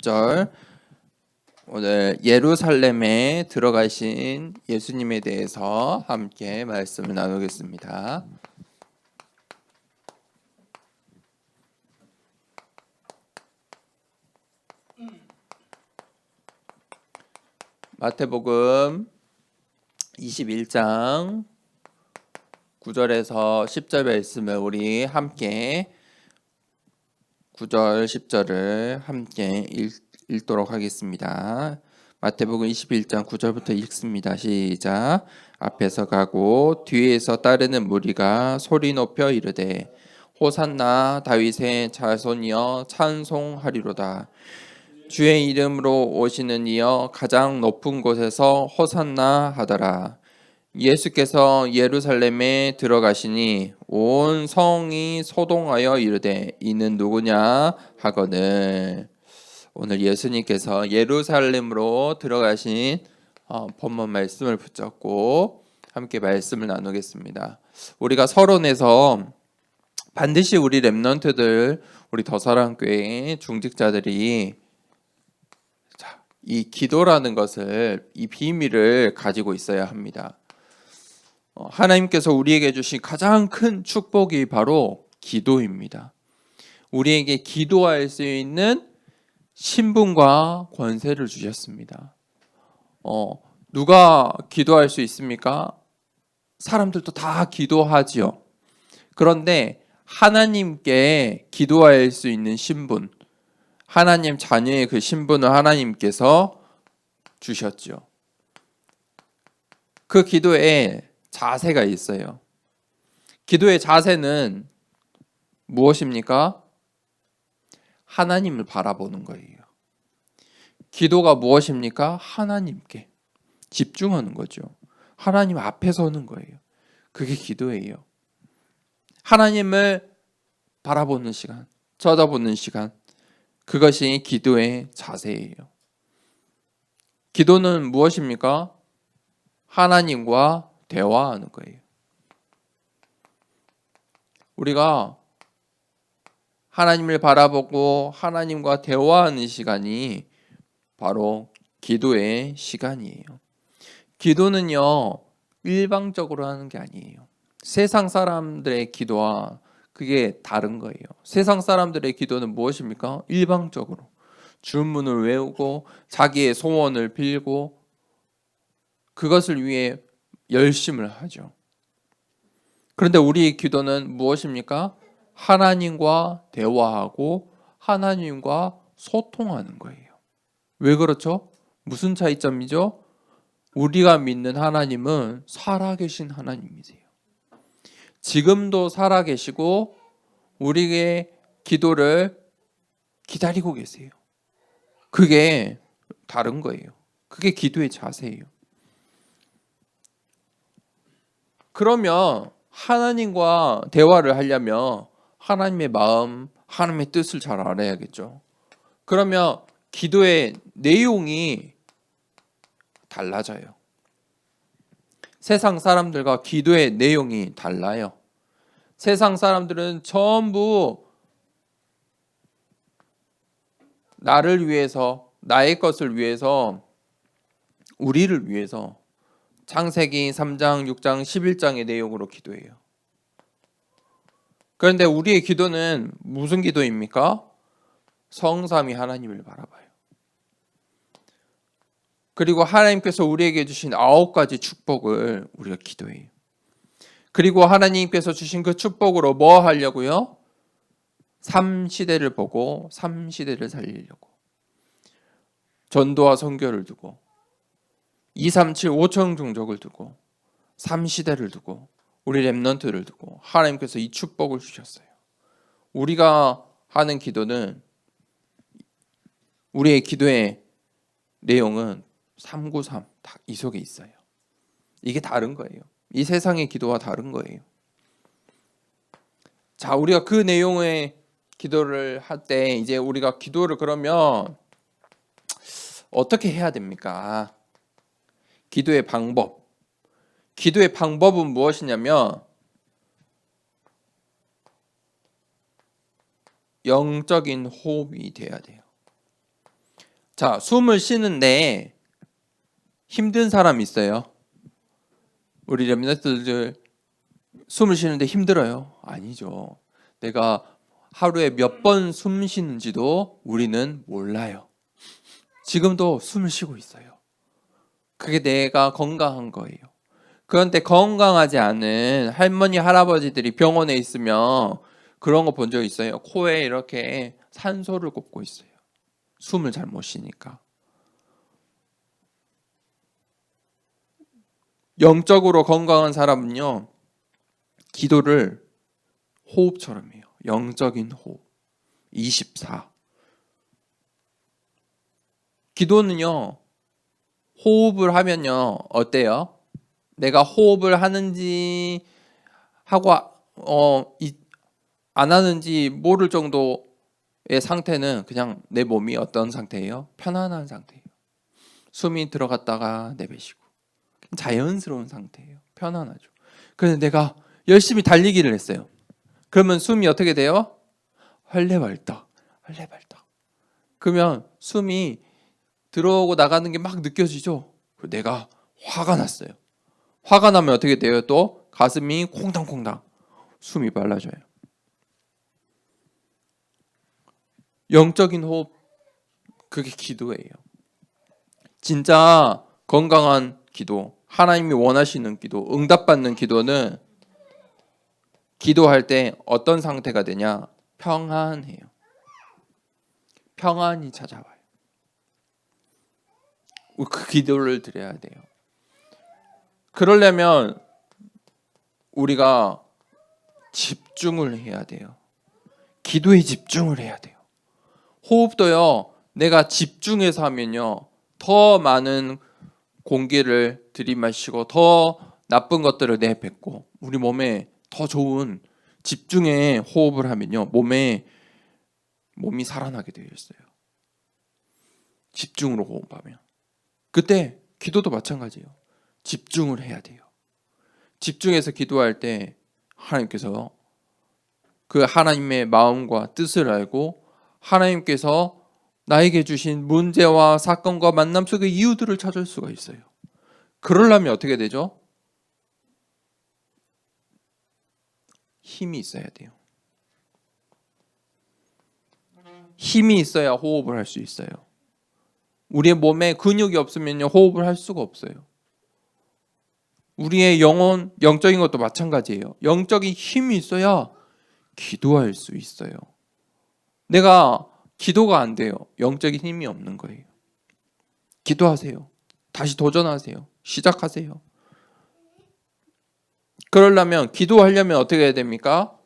10절 오늘 예루살렘에 들어가신 예수님에 대해서 함께 말씀을 나누겠습니다. 마태복음 21장 9절에서 10절 말씀을 우리 함께 9절 10절을 함께 읽, 읽도록 하겠습니다. 마태복음 21장 9절부터 읽습니다. 시작. 앞에서 가고 뒤에서 따르는 무리가 소리 높여 이르되 호산나 다윗의 자손이여 찬송하리로다. 주의 이름으로 오시는 이여 가장 높은 곳에서 호산나 하더라. 예수께서 예루살렘에 들어가시니 온 성이 소동하여 이르되 이는 누구냐 하거늘 오늘 예수님께서 예루살렘으로 들어가신 어, 본문 말씀을 붙잡고 함께 말씀을 나누겠습니다. 우리가 서론에서 반드시 우리 렘넌트들 우리 더사랑교회 중직자들이 자, 이 기도라는 것을 이 비밀을 가지고 있어야 합니다. 어, 하나님께서 우리에게 주신 가장 큰 축복이 바로 기도입니다. 우리에게 기도할 수 있는 신분과 권세를 주셨습니다. 어, 누가 기도할 수 있습니까? 사람들도 다 기도하지요. 그런데 하나님께 기도할 수 있는 신분, 하나님 자녀의 그 신분을 하나님께서 주셨죠. 그 기도에 자세가 있어요. 기도의 자세는 무엇입니까? 하나님을 바라보는 거예요. 기도가 무엇입니까? 하나님께 집중하는 거죠. 하나님 앞에 서는 거예요. 그게 기도예요. 하나님을 바라보는 시간, 쳐다보는 시간, 그것이 기도의 자세예요. 기도는 무엇입니까? 하나님과 대화하는 거예요. 우리가 하나님을 바라보고 하나님과 대화하는 시간이 바로 기도의 시간이에요. 기도는요, 일방적으로 하는 게 아니에요. 세상 사람들의 기도와 그게 다른 거예요. 세상 사람들의 기도는 무엇입니까? 일방적으로. 주문을 외우고 자기의 소원을 빌고 그것을 위해 열심을 하죠. 그런데 우리의 기도는 무엇입니까? 하나님과 대화하고 하나님과 소통하는 거예요. 왜 그렇죠? 무슨 차이점이죠? 우리가 믿는 하나님은 살아계신 하나님이세요. 지금도 살아계시고 우리의 기도를 기다리고 계세요. 그게 다른 거예요. 그게 기도의 자세예요. 그러면 하나님과 대화를 하려면 하나님의 마음, 하나님의 뜻을 잘 알아야겠죠. 그러면 기도의 내용이 달라져요. 세상 사람들과 기도의 내용이 달라요. 세상 사람들은 전부 나를 위해서, 나의 것을 위해서, 우리를 위해서 창세기 3장, 6장, 11장의 내용으로 기도해요. 그런데 우리의 기도는 무슨 기도입니까? 성삼이 하나님을 바라봐요. 그리고 하나님께서 우리에게 주신 아홉 가지 축복을 우리가 기도해요. 그리고 하나님께서 주신 그 축복으로 뭐 하려고요? 삼 시대를 보고 삼 시대를 살리려고 전도와 선교를 두고 2, 3, 7, 5천 종족을 두고 3시대를 두고 우리 랩넌트를 두고 하나님께서 이 축복을 주셨어요. 우리가 하는 기도는 우리의 기도의 내용은 393이 속에 있어요. 이게 다른 거예요. 이 세상의 기도와 다른 거예요. 자, 우리가 그 내용의 기도를 할 때 이제 우리가 기도를 그러면 어떻게 해야 됩니까? 기도의 방법. 기도의 방법은 무엇이냐면 영적인 호흡이 돼야 돼요. 자, 숨을 쉬는데 힘든 사람 있어요? 우리 렘넌트들 숨을 쉬는데 힘들어요? 아니죠. 내가 하루에 몇 번 숨 쉬는지도 우리는 몰라요. 지금도 숨을 쉬고 있어요. 그게 내가 건강한 거예요. 그런데 건강하지 않은 할머니, 할아버지들이 병원에 있으면 그런 거 본 적 있어요. 코에 이렇게 산소를 꼽고 있어요. 숨을 잘 못 쉬니까. 영적으로 건강한 사람은요, 기도를 호흡처럼 해요. 영적인 호흡. 24. 기도는요, 호흡을 하면요, 어때요? 내가 호흡을 하는지 하고 어, 이, 안 하는지 모를 정도의 상태는 그냥 내 몸이 어떤 상태예요? 편안한 상태예요. 숨이 들어갔다가 내뱉이고 자연스러운 상태예요. 편안하죠. 그래서 내가 열심히 달리기를 했어요. 그러면 숨이 어떻게 돼요? 헐레벌떡, 헐레벌떡. 그러면 숨이 들어오고 나가는 게 막 느껴지죠. 내가 화가 났어요. 화가 나면 어떻게 돼요? 또 가슴이 콩당콩당 숨이 빨라져요. 영적인 호흡 그게 기도예요. 진짜 건강한 기도, 하나님이 원하시는 기도, 응답받는 기도는 기도할 때 어떤 상태가 되냐? 평안해요. 평안이 찾아와요. 그 기도를 드려야 돼요. 그러려면 우리가 집중을 해야 돼요. 기도에 집중을 해야 돼요. 호흡도요, 내가 집중해서 하면요, 더 많은 공기를 들이마시고 더 나쁜 것들을 내뱉고 우리 몸에 더 좋은 집중의 호흡을 하면요, 몸에 몸이 살아나게 되어 있어요. 집중으로 호흡하면. 그때 기도도 마찬가지예요. 집중을 해야 돼요. 집중해서 기도할 때 하나님께서 그 하나님의 마음과 뜻을 알고 하나님께서 나에게 주신 문제와 사건과 만남 속의 이유들을 찾을 수가 있어요. 그러려면 어떻게 되죠? 힘이 있어야 돼요. 힘이 있어야 호흡을 할 수 있어요. 우리의 몸에 근육이 없으면 호흡을 할 수가 없어요. 우리의 영혼, 영적인 것도 마찬가지예요. 영적인 힘이 있어야 기도할 수 있어요. 내가 기도가 안 돼요. 영적인 힘이 없는 거예요. 기도하세요. 다시 도전하세요. 시작하세요. 그러려면 기도하려면 어떻게 해야 됩니까?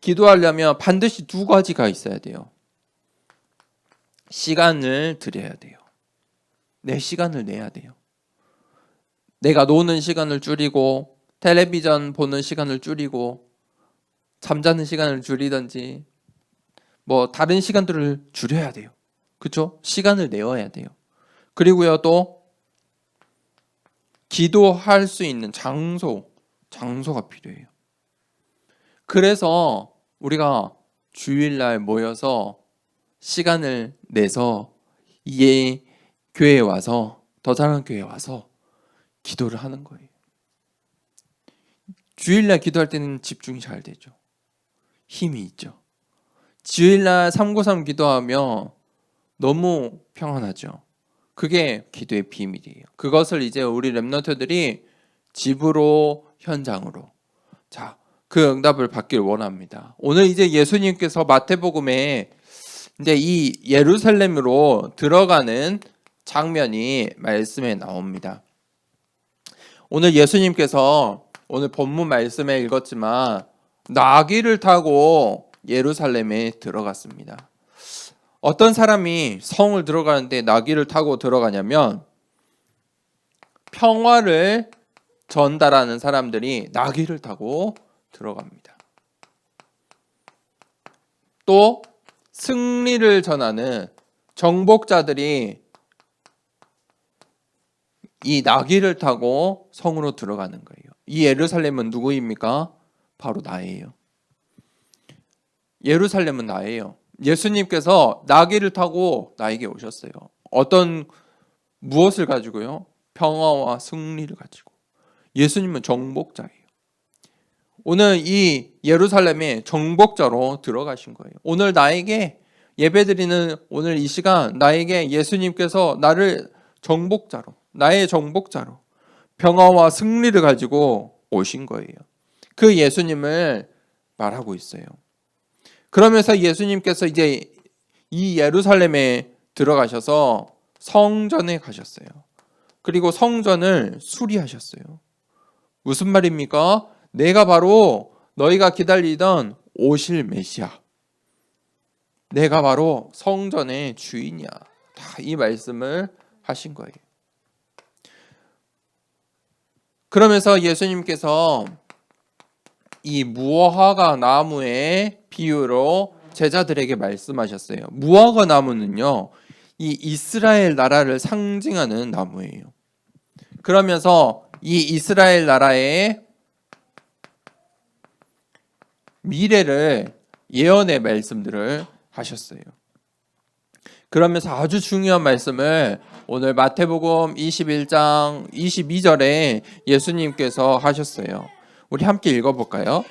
기도하려면 반드시 두 가지가 있어야 돼요. 시간을 드려야 돼요. 내 시간을 내야 돼요. 내가 노는 시간을 줄이고 텔레비전 보는 시간을 줄이고 잠자는 시간을 줄이든지 뭐 다른 시간들을 줄여야 돼요. 그렇죠? 시간을 내어야 돼요. 그리고요 또 기도할 수 있는 장소, 장소가 필요해요. 그래서 우리가 주일날 모여서 시간을 내서 이 교회에 와서 더 잘하는 교회에 와서 기도를 하는 거예요. 주일날 기도할 때는 집중이 잘 되죠. 힘이 있죠. 주일날 393 기도하면 너무 평안하죠. 그게 기도의 비밀이에요. 그것을 이제 우리 랩너트들이 집으로 현장으로 자, 그 응답을 받길 원합니다. 오늘 이제 예수님께서 마태복음에 이제 이 예루살렘으로 들어가는 장면이 말씀에 나옵니다. 오늘 예수님께서 오늘 본문 말씀에 읽었지만 나귀를 타고 예루살렘에 들어갔습니다. 어떤 사람이 성을 들어가는데 나귀를 타고 들어가냐면 평화를 전달하는 사람들이 나귀를 타고 들어갑니다. 또 승리를 전하는 정복자들이 이 나귀를 타고 성으로 들어가는 거예요. 이 예루살렘은 누구입니까? 바로 나예요. 예루살렘은 나예요. 예수님께서 나귀를 타고 나에게 오셨어요. 어떤 무엇을 가지고요? 평화와 승리를 가지고. 예수님은 정복자예요. 오늘 이 예루살렘에 정복자로 들어가신 거예요. 오늘 나에게 예배드리는 오늘 이 시간 나에게 예수님께서 나를 정복자로 나의 정복자로 평화와 승리를 가지고 오신 거예요. 그 예수님을 말하고 있어요. 그러면서 예수님께서 이제 이 예루살렘에 들어가셔서 성전에 가셨어요. 그리고 성전을 수리하셨어요. 무슨 말입니까? 내가 바로 너희가 기다리던 오실 메시아. 내가 바로 성전의 주인이야. 다 이 말씀을 하신 거예요. 그러면서 예수님께서 이 무화과 나무의 비유로 제자들에게 말씀하셨어요. 무화과 나무는요, 이 이스라엘 나라를 상징하는 나무예요. 그러면서 이 이스라엘 나라의 미래를 예언의 말씀들을 하셨어요. 그러면서 아주 중요한 말씀을 오늘 마태복음 21장 22절에 예수님께서 하셨어요. 우리 함께 읽어볼까요?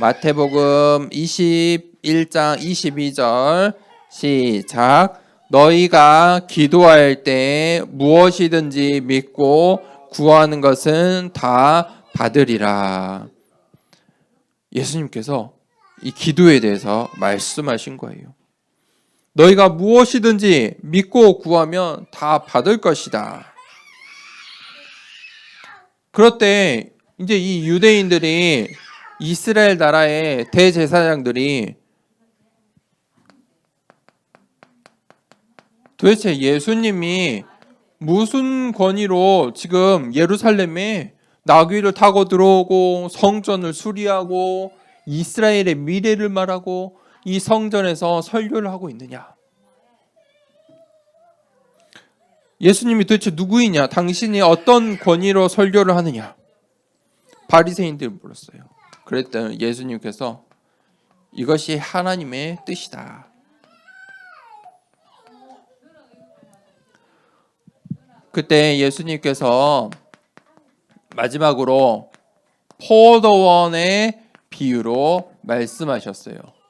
마태복음 21장 22절 시작. 너희가 기도할 때 무엇이든지 믿고 구하는 것은 다 받으리라. 예수님께서 이 기도에 대해서 말씀하신 거예요. 너희가 무엇이든지 믿고 구하면 다 받을 것이다. 그럴 때 이제 이 유대인들이 이스라엘 나라의 대제사장들이 도대체 예수님이 무슨 권위로 지금 예루살렘에 나귀를 타고 들어오고 성전을 수리하고 이스라엘의 미래를 말하고 이 성전에서 설교를 하고 있느냐? 예수님이 도대체 누구이냐? 당신이 어떤 권위로 설교를 하느냐? 바리새인들 물었어요. 그랬더니 예수님께서 이것이 하나님의 뜻이다. 그때 예수님께서 마지막으로 포도원의 비유로 말씀하셨어요.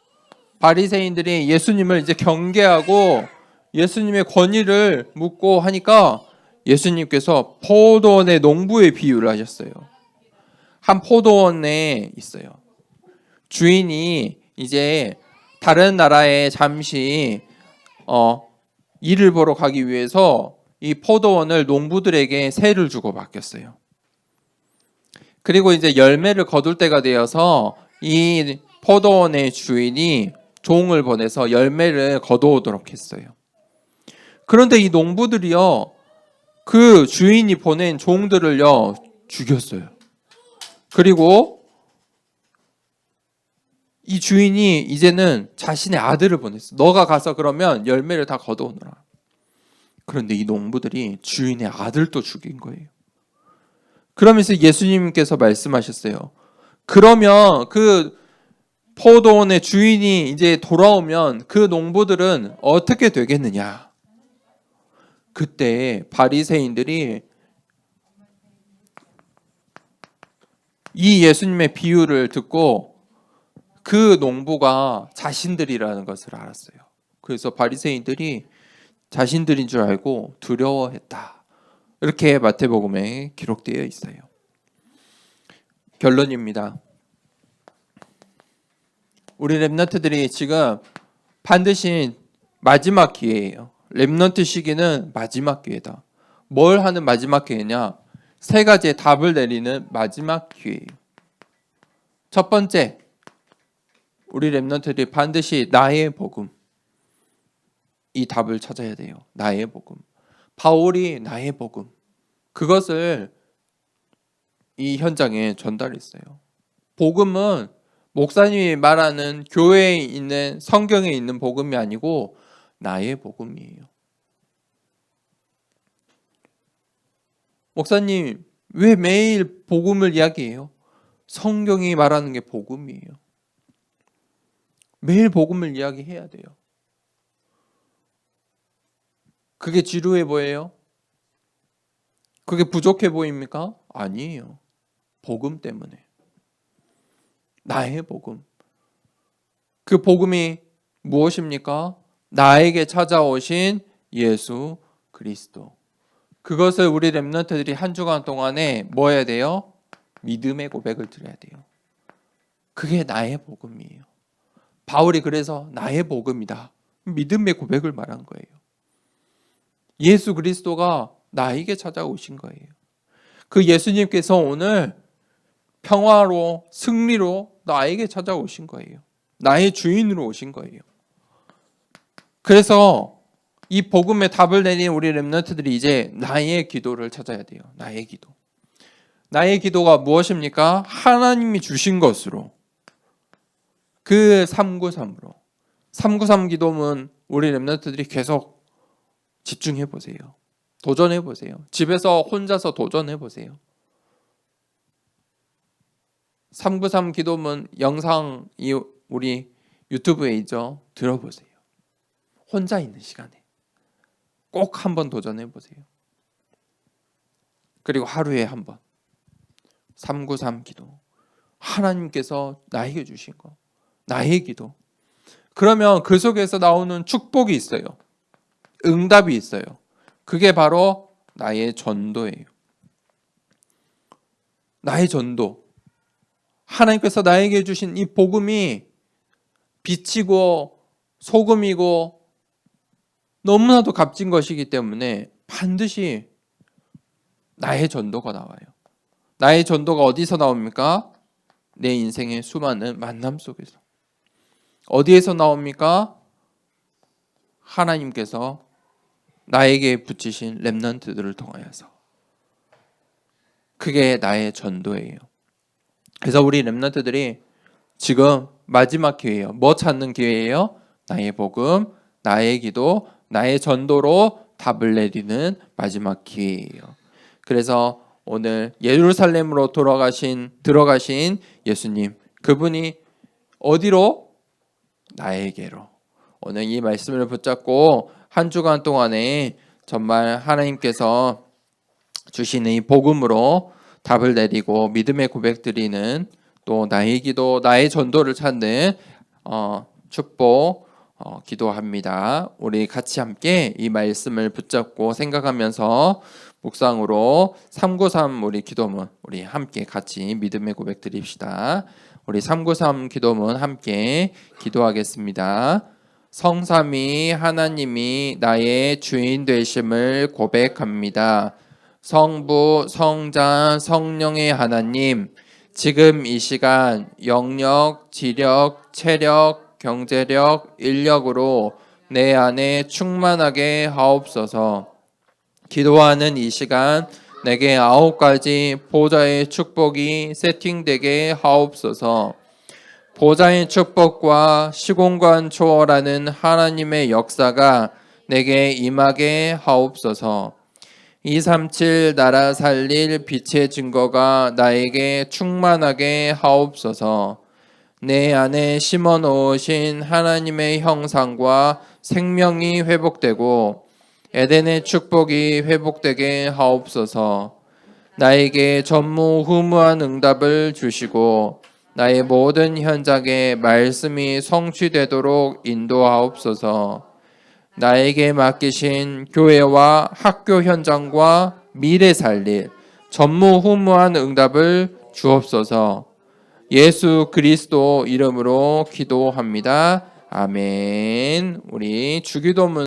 바리새인들이 예수님을 이제 경계하고 예수님의 권위를 묻고 하니까 예수님께서 포도원의 농부의 비유를 하셨어요. 한 포도원에 있어요. 주인이 이제 다른 나라에 잠시 어, 일을 보러 가기 위해서 이 포도원을 농부들에게 세를 주고 맡겼어요. 그리고 이제 열매를 거둘 때가 되어서 이 포도원의 주인이 종을 보내서 열매를 거두오도록 했어요. 그런데 이 농부들이요, 그 주인이 보낸 종들을요, 죽였어요. 그리고 이 주인이 이제는 자신의 아들을 보냈어. 너가 가서 그러면 열매를 다 거두오너라. 그런데 이 농부들이 주인의 아들도 죽인 거예요. 그러면서 예수님께서 말씀하셨어요. 그러면 그 포도원의 주인이 이제 돌아오면 그 농부들은 어떻게 되겠느냐? 그때 바리새인들이 이 예수님의 비유를 듣고 그 농부가 자신들이라는 것을 알았어요. 그래서 바리새인들이 자신들인 줄 알고 두려워했다. 이렇게 마태복음에 기록되어 있어요. 결론입니다. 우리 랩런트들이 지금 반드시 마지막 기회예요. 랩런트 시기는 마지막 기회다. 뭘 하는 마지막 기회냐? 세 가지의 답을 내리는 마지막 기회예요. 첫 번째, 우리 랩런트들이 반드시 나의 복음 이 답을 찾아야 돼요. 나의 복음. 바울이 나의 복음. 그것을 이 현장에 전달했어요. 복음은 목사님이 말하는 교회에 있는 성경에 있는 복음이 아니고 나의 복음이에요. 목사님, 왜 매일 복음을 이야기해요? 성경이 말하는 게 복음이에요. 매일 복음을 이야기해야 돼요. 그게 지루해 보여요? 그게 부족해 보입니까? 아니에요. 복음 때문에. 나의 복음. 그 복음이 무엇입니까? 나에게 찾아오신 예수 그리스도. 그것을 우리 렘넌트들이 한 주간 동안에 뭐 해야 돼요? 믿음의 고백을 드려야 돼요. 그게 나의 복음이에요. 바울이 그래서 나의 복음이다. 믿음의 고백을 말한 거예요. 예수 그리스도가 나에게 찾아오신 거예요. 그 예수님께서 오늘 평화로 승리로 나에게 찾아오신 거예요. 나의 주인으로 오신 거예요. 그래서 이 복음의 답을 내린 우리 렘넌트들이 이제 나의 기도를 찾아야 돼요. 나의 기도. 나의 기도가 무엇입니까? 하나님이 주신 것으로 그 393으로 393 기도문 우리 렘넌트들이 계속 집중해 보세요. 도전해 보세요. 집에서 혼자서 도전해 보세요. 393 기도문 영상이 우리 유튜브에 있죠. 들어보세요. 혼자 있는 시간에 꼭 한번 도전해 보세요. 그리고 하루에 한 번. 393 기도. 하나님께서 나에게 주신 거. 나의 기도. 그러면 그 속에서 나오는 축복이 있어요. 응답이 있어요. 그게 바로 나의 전도예요. 나의 전도. 하나님께서 나에게 주신 이 복음이 빛이고 소금이고 너무나도 값진 것이기 때문에 반드시 나의 전도가 나와요. 나의 전도가 어디서 나옵니까? 내 인생의 수많은 만남 속에서. 어디에서 나옵니까? 하나님께서 나에게 붙이신 렘넌트들을 통하여서. 그게 나의 전도예요. 그래서 우리 렘넌트들이 지금 마지막 기회예요. 뭐 찾는 기회예요? 나의 복음, 나의 기도, 나의 전도로 답을 내리는 마지막 기회예요. 그래서 오늘 예루살렘으로 돌아가신 들어가신 예수님 그분이 어디로 나에게로 오늘 이 말씀을 붙잡고 한 주간 동안에 정말 하나님께서 주시는 이 복음으로 답을 내리고 믿음의 고백 드리는 또 나의 기도 나의 전도를 찾는 어, 축복 어, 기도합니다. 우리 같이 함께 이 말씀을 붙잡고 생각하면서 묵상으로 393 우리 기도문 우리 함께 같이 믿음의 고백 드립시다. 우리 393 기도문 함께 기도하겠습니다. 성삼이 하나님이 나의 주인 되심을 고백합니다. 성부, 성자, 성령의 하나님, 지금 이 시간 영력, 지력, 체력, 경제력, 인력으로 내 안에 충만하게 하옵소서. 기도하는 이 시간 내게 아홉 가지 보좌의 축복이 세팅되게 하옵소서. 보좌의 축복과 시공간 초월하는 하나님의 역사가 내게 임하게 하옵소서. 237 나라 살릴 빛의 증거가 나에게 충만하게 하옵소서. 내 안에 심어 놓으신 하나님의 형상과 생명이 회복되고 에덴의 축복이 회복되게 하옵소서. 나에게 전무후무한 응답을 주시고 나의 모든 현장에 말씀이 성취되도록 인도하옵소서. 나에게 맡기신 교회와 학교 현장과 미래 살릴 전무후무한 응답을 주옵소서. 예수 그리스도 이름으로 기도합니다. 아멘. 우리 주기도문